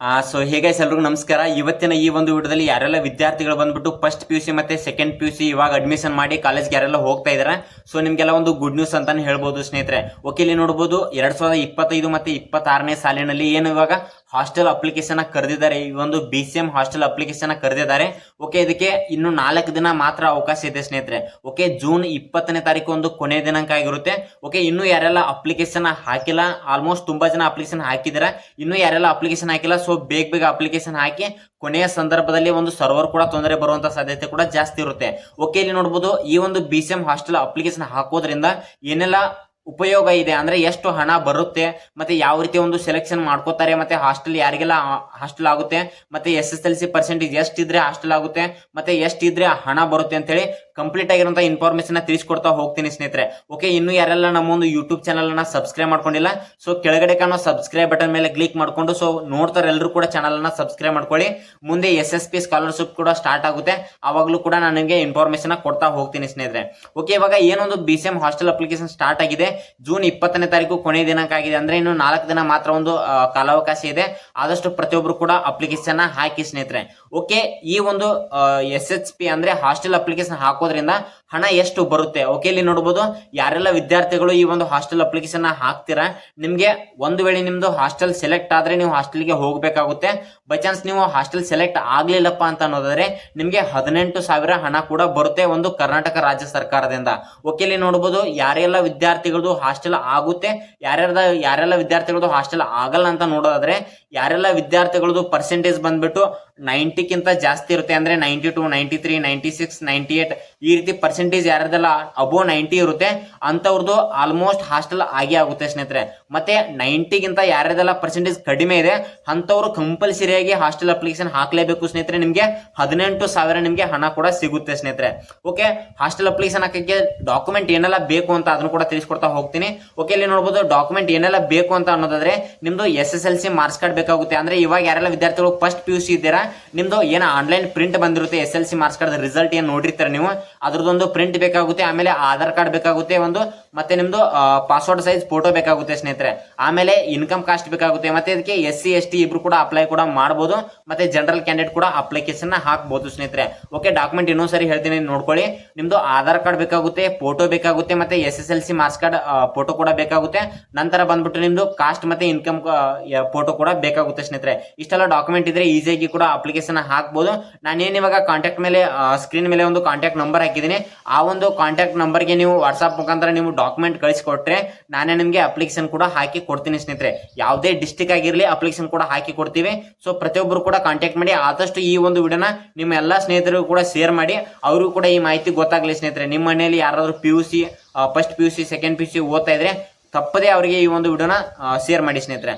So ಹೇಗೆ ಎಲ್ರಿಗೂ ನಮಸ್ಕಾರ. ಇವತ್ತಿನ ಈ ಒಂದು ವಿಡಿಯೋದಲ್ಲಿ ಯಾರೆಲ್ಲ ವಿದ್ಯಾರ್ಥಿಗಳು ಬಂದ್ಬಿಟ್ಟು ಫಸ್ಟ್ ಪಿ ಯು ಸಿ ಮತ್ತೆ ಸೆಕೆಂಡ್ ಪಿ ಯು ಸಿ ಇವಾಗ ಅಡ್ಮಿಷನ್ ಮಾಡಿ ಕಾಲೇಜ್ಗೆ ಯಾರೆಲ್ಲ ಹೋಗ್ತಾ ಇದಾರೆ? ಸೊ ನಿಮ್ಗೆಲ್ಲ ಒಂದು ಗುಡ್ ನ್ಯೂಸ್ ಅಂತಾನೆ ಹೇಳ್ಬೋದು ಸ್ನೇಹಿತರೆ. ಓಕೆ ಇಲ್ಲಿ ನೋಡ್ಬೋದು ಎರಡ್ ಸಾವಿರದ ಇಪ್ಪತ್ತೈದು ಮತ್ತೆ ಇಪ್ಪತ್ತಾರನೇ ಸಾಲಿನಲ್ಲಿ ಏನು ಇವಾಗ ಹಾಸ್ಟೆಲ್ ಅಪ್ಲಿಕೇಶನ್ ಕರೆದಿದ್ದಾರೆ. ಈ ಒಂದು B C M hostel application ಕರೆದಿದ್ದಾರೆ. ಓಕೆ ಇದಕ್ಕೆ ಇನ್ನು ನಾಲ್ಕು ದಿನ ಮಾತ್ರ ಅವಕಾಶ ಇದೆ ಸ್ನೇಹಿತರೆ. ಓಕೆ ಜೂನ್ ಇಪ್ಪತ್ತನೇ ತಾರೀಕು ಒಂದು ಕೊನೆ ದಿನಾಂಕ ಆಗಿರುತ್ತೆ. ಓಕೆ ಇನ್ನು ಯಾರೆಲ್ಲ ಅಪ್ಲಿಕೇಶನ್ ಹಾಕಿಲ್ಲ ಆಲ್ಮೋಸ್ಟ್ ತುಂಬಾ ಜನ ಅಪ್ಲಿಕೇಶನ್ ಹಾಕಿದ್ದಾರೆ? ಇನ್ನು ಯಾರೆಲ್ಲ ಅಪ್ಲಿಕೇಶನ್ ಹಾಕಿಲ್ಲ ಸೊ ಬೇಗ ಬೇಗ ಅಪ್ಲಿಕೇಶನ್ ಹಾಕಿ ಕೊನೆಯ ಸಂದರ್ಭದಲ್ಲಿ ಒಂದು ಸರ್ವರ್ ಕೂಡ ತೊಂದರೆ ಬರುವಂತ ಸಾಧ್ಯತೆ ಕೂಡ ಜಾಸ್ತಿ ಇರುತ್ತೆ. ಓಕೆ ಇಲ್ಲಿ ನೋಡಬಹುದು ಈ ಒಂದು B C M hostel application ಹಾಕೋದ್ರಿಂದ ಏನೆಲ್ಲ ಉಪಯೋಗ ಇದೆ ಅಂದ್ರೆ ಎಷ್ಟು ಹಣ ಬರುತ್ತೆ, ಮತ್ತೆ ಯಾವ ರೀತಿ ಒಂದು ಸೆಲೆಕ್ಷನ್ ಮಾಡ್ಕೋತಾರೆ, ಮತ್ತೆ ಹಾಸ್ಟೆಲ್ ಯಾರಿಗೆಲ್ಲ ಹಾಸ್ಟೆಲ್ ಆಗುತ್ತೆ, ಮತ್ತೆ S S L C percentage ಎಷ್ಟಿದ್ರೆ hostel ಆಗುತ್ತೆ, ಮತ್ತೆ ಎಷ್ಟಿದ್ರೆ ಹಣ ಬರುತ್ತೆ ಅಂತ ಹೇಳಿ ಕಂಪ್ಲೀಟ್ ಆಗಿರುವಂತಹ ಇನ್ಫಾರ್ಮೇಶನ್ ತಿಳಿಸ್ಕೊಡ್ತಾ ಹೋಗ್ತೀನಿ ಸ್ನೇಹಿತರೆ. ಓಕೆ ಇನ್ನು ಯಾರೆಲ್ಲ ನಮ್ಮ ಒಂದು ಯೂಟ್ಯೂಬ್ ಚಾನಲ್ ಅನ್ನ ಸಬ್ಸ್ಕ್ರೈಬ್ ಮಾಡ್ಕೊಂಡಿಲ್ಲ ಸೊ ಕೆಳಗಡೆ ಕಾಣೋ ಸಬ್ಸ್ಕ್ರೈಬ್ ಬಟನ್ ಮೇಲೆ ಕ್ಲಿಕ್ ಮಾಡ್ಕೊಂಡು ಸೊ ನೋಡ್ತಾರೆ ಎಲ್ಲರೂ ಕೂಡ ಚಾನಲ್ ಅನ್ನ ಸಬ್ಸ್ಕ್ರೈಬ್ ಮಾಡ್ಕೊಳ್ಳಿ. ಮುಂದೆ ಎಸ್ ಎಸ್ ಪಿ ಸ್ಕಾಲರ್ಶಿಪ್ ಕೂಡ ಸ್ಟಾರ್ಟ್ ಆಗುತ್ತೆ. ಅವಾಗಲೂ ಕೂಡ ನಾನು ನಿಮಗೆ ಇನ್ಫಾರ್ಮೇಶನ್ ಕೊಡ್ತಾ ಹೋಗ್ತೀನಿ ಸ್ನೇಹಿತರೆ. ಓಕೆ ಇವಾಗ ಏನೊಂದು B C M hostel application start ಆಗಿದೆ. ಜೂನ್ ಇಪ್ಪತ್ತನೇ ತಾರೀಕು ಕೊನೆ ದಿನಾಂಕ ಆಗಿದೆ ಅಂದ್ರೆ ಇನ್ನು ನಾಲ್ಕು ದಿನ ಮಾತ್ರ ಒಂದು ಕಾಲಾವಕಾಶ ಇದೆ. ಆದಷ್ಟು ಪ್ರತಿಯೊಬ್ಬರು ಕೂಡ ಅಪ್ಲಿಕೇಶನ್ ಹಾಕಿ ಸ್ನೇಹಿತರೆ. ಓಕೆ ಈ ಒಂದು ಎಸ್ ಎಸ್ ಪಿ ಅಂದ್ರೆ ಹಾಸ್ಟೆಲ್ ಅಪ್ಲಿಕೇಶನ್ ಹಾಕೋದ್ರಿಂದ ಹಣ ಎಷ್ಟು ಬರುತ್ತೆ? ಓಕೆ ಇಲ್ಲಿ ನೋಡಬಹುದು ಯಾರೆಲ್ಲ ವಿದ್ಯಾರ್ಥಿಗಳು ಈ ಒಂದು ಹಾಸ್ಟೆಲ್ ಅಪ್ಲಿಕೇಶನ್ ಹಾಕ್ತೀರಾ? ನಿಮ್ಗೆ ಒಂದು ವೇಳೆ ನಿಮ್ದು ಹಾಸ್ಟೆಲ್ ಸೆಲೆಕ್ಟ್ ಆದ್ರೆ ನೀವು ಹಾಸ್ಟೆಲ್ಗೆ ಹೋಗ್ಬೇಕಾಗುತ್ತೆ. ಬೈ ಚಾನ್ಸ್ ನೀವು ಹಾಸ್ಟೆಲ್ ಸೆಲೆಕ್ಟ್ ಆಗ್ಲಿಲ್ಲಪ್ಪ ಅಂತ ಅನ್ನೋದಾದ್ರೆ, ನಿಮ್ಗೆ ಹದಿನೆಂಟು ಸಾವಿರ ಹಣ ಕೂಡ ಬರುತ್ತೆ ಒಂದು ಕರ್ನಾಟಕ ರಾಜ್ಯ ಸರ್ಕಾರದಿಂದ. ಓಕೆ ಇಲ್ಲಿ ನೋಡಬಹುದು ಯಾರೆಲ್ಲ ವಿದ್ಯಾರ್ಥಿಗಳದು ಹಾಸ್ಟೆಲ್ ಆಗುತ್ತೆ, ಯಾರ್ಯಾರ್ದ, ಯಾರೆಲ್ಲ ವಿದ್ಯಾರ್ಥಿಗಳದು ಹಾಸ್ಟೆಲ್ ಆಗಲ್ಲ ಅಂತ ನೋಡೋದಾದ್ರೆ, ಯಾರೆಲ್ಲ ವಿದ್ಯಾರ್ಥಿಗಳದು ಪರ್ಸೆಂಟೇಜ್ ಬಂದ್ಬಿಟ್ಟು ನೈಂಟಿಕ್ಕಿಂತ ಜಾಸ್ತಿ ಇರುತ್ತೆ ಅಂದ್ರೆ ninety two, ninety three, ninety six, ninety eight ಈ ರೀತಿ ಪರ್ಸೆಂಟೇಜ್ ಯಾರದೆಲ್ಲ ಅಬೋ ನೈಂಟಿ ಇರುತ್ತೆ ಅಂಥವ್ರದ್ದು ಆಲ್ಮೋಸ್ಟ್ ಹಾಸ್ಟೆಲ್ ಆಗೇ ಆಗುತ್ತೆ ಸ್ನೇಹಿತರೆ. ಮತ್ತೆ ನೈಂಟಿಗಿಂತ ಯಾರ್ದೆಲ್ಲ ಪರ್ಸೆಂಟೇಜ್ ಕಡಿಮೆ ಇದೆ, ಅಂಥವ್ರು ಕಂಪಲ್ಸರಿಯಾಗಿ ಹಾಸ್ಟೆಲ್ ಅಪ್ಲಿಕೇಶನ್ ಹಾಕಲೇಬೇಕು ಸ್ನೇಹಿತರೆ ನಿಮಗೆ. ಹದಿನೆಂಟು ಸಾವಿರ ನಿಮಗೆ ಹಣ ಕೂಡ ಸಿಗುತ್ತೆ ಸ್ನೇಹಿತರೆ. ಓಕೆ ಹಾಸ್ಟೆಲ್ ಅಪ್ಲಿಕೇಶನ್ ಹಾಕಕ್ಕೆ ಡಾಕ್ಯುಮೆಂಟ್ ಏನೆಲ್ಲ ಬೇಕು ಅಂತ ಅದನ್ನು ಕೂಡ ತಿಳಿಸ್ಕೊಡ್ತಾ ಹೋಗ್ತೀನಿ. ಓಕೆ ಇಲ್ಲಿ ನೋಡ್ಬೋದು ಡಾಕ್ಯುಮೆಂಟ್ ಏನೆಲ್ಲ ಬೇಕು ಅಂತ ಅನ್ನೋದಾದ್ರೆ, ನಿಮ್ದು S S L C marks card ಬೇಕಾಗುತ್ತೆ. ಅಂದ್ರೆ ಇವಾಗ ಯಾರೆಲ್ಲ ವಿದ್ಯಾರ್ಥಿಗಳು ಫಸ್ಟ್ ಪಿ ಯು ಸಿ ಇದ್ದೀರಾ, ನಿಮ್ದು ಏನು ಆನ್ಲೈನ್ ಪ್ರಿಂಟ್ ಬಂದಿರುತ್ತೆ S L C marks card result ಏನು ನೋಡಿರ್ತಾರೆ ನೀವು? ಅದ್ರದ್ದೊಂದು ಪ್ರಿಂಟ್ ಬೇಕಾಗುತ್ತೆ, ಆಮೇಲೆ ಆಧಾರ್ ಕಾರ್ಡ್ ಬೇಕಾಗುತ್ತೆ ಒಂದು, ಮತ್ತೆ ನಿಮ್ದು ಪಾಸ್ವರ್ಡ್ ಸೈಜ್ ಫೋಟೋ ಬೇಕಾಗುತ್ತೆ ಸ್ನೇಹಿತರೆ. ಆಮೇಲೆ ಇನ್ಕಮ್ ಕಾಸ್ಟ್ ಬೇಕಾಗುತ್ತೆ, ಮತ್ತೆ ಇದಕ್ಕೆ ಎಸ್ ಸಿ ಎಸ್ ಟಿ ಇಬ್ರು ಕೂಡ ಅಪ್ಲೈ ಕೂಡ ಮಾಡಬಹುದು ಮತ್ತೆ ಜನರಲ್ ಕ್ಯಾಂಡಿಡೇಟ್ ಕೂಡ ಅಪ್ಲಿಕೇಶನ್ ಹಾಕಬಹುದು ಸ್ನೇಹಿತರೆ. ಓಕೆ ಡಾಕ್ಯುಮೆಂಟ್ ಇನ್ನೊಂದ್ಸರಿ ಹೇಳ್ತೀನಿ, ನೋಡ್ಕೊಳ್ಳಿ. ನಿಮ್ದು ಆಧಾರ್ ಕಾರ್ಡ್ ಬೇಕಾಗುತ್ತೆ ಫೋಟೋ ಬೇಕಾಗುತ್ತೆ, ಮತ್ತೆ S S L C marks card photo ಕೂಡ ಬೇಕಾಗುತ್ತೆ. ನಂತರ ಬಂದ್ಬಿಟ್ಟು ನಿಮ್ದು ಕಾಸ್ಟ್ ಮತ್ತೆ ಇನ್ಕಮ್ ಫೋಟೋ ಕೂಡ ಬೇಕಾಗುತ್ತೆ ಸ್ನೇಹಿತರೆ. ಇಷ್ಟೆಲ್ಲ ಡಾಕ್ಯುಮೆಂಟ್ ಇದ್ರೆ ಈಸಿಯಾಗಿ ಕೂಡ ಅಪ್ಲಿಕೇಶನ್ ಹಾಕ್ಬೋದು. ನಾನೇನು ಇವಾಗ ಕಾಂಟ್ಯಾಕ್ಟ್ ಮೇಲೆ ಸ್ಕ್ರೀನ್ ಮೇಲೆ ಒಂದು ಕಾಂಟ್ಯಾಕ್ಟ್ ನಂಬರ್ ಹಾಕಿದ್ದೀನಿ. ಆ ಒಂದು ಕಾಂಟ್ಯಾಕ್ಟ್ ನಂಬರ್ಗೆ ನೀವು ವಾಟ್ಸಪ್ ಮುಖಾಂತರ ನೀವು ಡಾಕ್ಯುಮೆಂಟ್ ಕಳಿಸ್ಕೊಟ್ರೆ ನಾನೇ ನಿಮಗೆ ಅಪ್ಲಿಕೇಶನ್ ಕೂಡ ಹಾಕಿ ಕೊಡ್ತೀನಿ ಸ್ನೇಹಿತರೆ. ಯಾವುದೇ ಡಿಸ್ಟಿಕ್ ಆಗಿರಲಿ ಅಪ್ಲಿಕೇಶನ್ ಕೂಡ ಹಾಕಿ ಕೊಡ್ತೀವಿ. ಸೊ ಪ್ರತಿಯೊಬ್ಬರು ಕೂಡ ಕಾಂಟ್ಯಾಕ್ಟ್ ಮಾಡಿ ಆದಷ್ಟು ಈ ಒಂದು ವಿಡಿಯೋನ ನಿಮ್ಮ ಎಲ್ಲ ಸ್ನೇಹಿತರಿಗೂ ಕೂಡ ಶೇರ್ ಮಾಡಿ. ಅವರಿಗೂ ಕೂಡ ಈ ಮಾಹಿತಿ ಗೊತ್ತಾಗಲಿ ಸ್ನೇಹಿತರೆ. ನಿಮ್ಮ ಮನೆಯಲ್ಲಿ ಯಾರಾದರೂ P U C first P U C second P U C ಓದ್ತಾ ಇದ್ರೆ ತಪ್ಪದೇ ಅವರಿಗೆ ಈ ಒಂದು ವಿಡಿಯೋನ ಶೇರ್ ಮಾಡಿ ಸ್ನೇಹಿತರೆ.